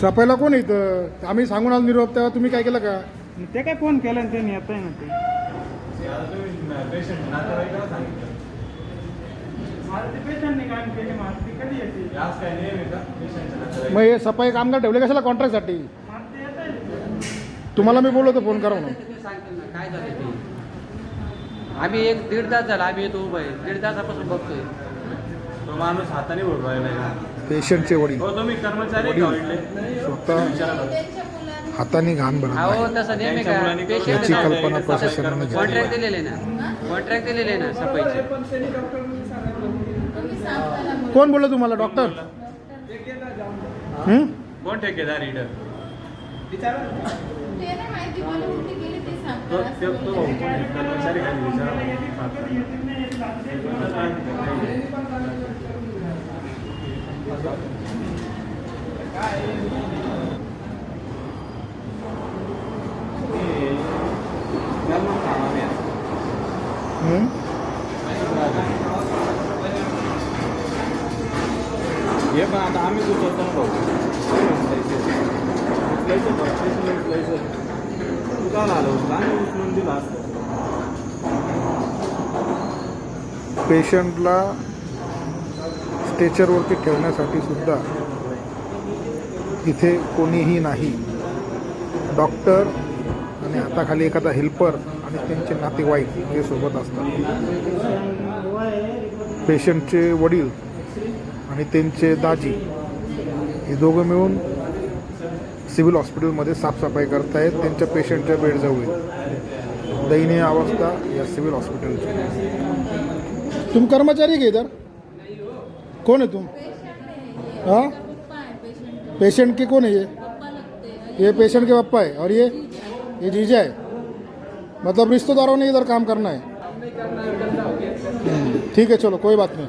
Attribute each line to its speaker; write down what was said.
Speaker 1: सफाईला कोण आहे इथं? आम्ही सांगून आलो निरोप तेव्हा तुम्ही काय केलं का?
Speaker 2: ते काय फोन केला आणि त्यांनी येत आहे ना ते. माझं ते पेशंटने काम केले माझं ते कधी येते
Speaker 1: मग हे सफाई कामगार ठेवले कशाला कॉन्ट्रॅक्टसाठी
Speaker 2: येत आहे
Speaker 1: तुम्हाला मी बोललो होतो फोन करा म्हणून.
Speaker 3: ते सांगतील ना काय झालं ते आम्ही एक दीड तास झाला आम्ही येतो उभं आहे. दीड तासापासून बघतोय.
Speaker 4: तो माणूस हाताने का
Speaker 1: पेशंटचे वडील.
Speaker 4: हो तुम्ही कर्मचारी का
Speaker 1: स्वतः. हाताने घाण भरत
Speaker 3: अहो तसं नेहमी का
Speaker 1: याची कल्पना प्रशासनाने घेतली
Speaker 3: कॉन्ट्रॅक्ट दिलेले ना. कॉन्ट्रॅक्ट दिलेले ना सफाईचे.
Speaker 1: कोण बोललो तुम्हाला डॉक्टर हं?
Speaker 4: कोण ठेकेदार इथं
Speaker 5: ते नाही माहिती मला कुठे गेले ते
Speaker 4: तो
Speaker 5: सांगतात
Speaker 4: तो तो भाऊ कोण आहे? कर्मचारी का
Speaker 1: हं?
Speaker 4: हे पण आता आम्ही उचलतो ना भाऊ. उचलायचं आलो आम्ही उचलून दिला असतं.
Speaker 1: पेशंटला स्ट्रेचरवरती ठेवण्यासाठी सुद्धा इथे कोणीही नाही. डॉक्टर आणि हाताखाली एखादा हेल्पर आणि त्यांचे नातेवाईक हे सोबत असतात. पेशंटचे वडील आणि त्यांचे दाजी हे दोघं मिळून सिव्हिल हॉस्पिटलमध्ये साफसफाई करतायत. त्यांच्या पेशंटच्या बेडजवळ. दयनीय अवस्था या सिव्हिल हॉस्पिटलची. तुम कर्मचारी घे इधर? कोण आहे तुम? हां?
Speaker 5: पेशंट
Speaker 1: के कौन है ये? ये पेशेंट के पप्पा है और ये? ये जीजा है। मतलब रिश्तेदारों ने इधर काम करना है। ठीक है चलो कोई बात नहीं।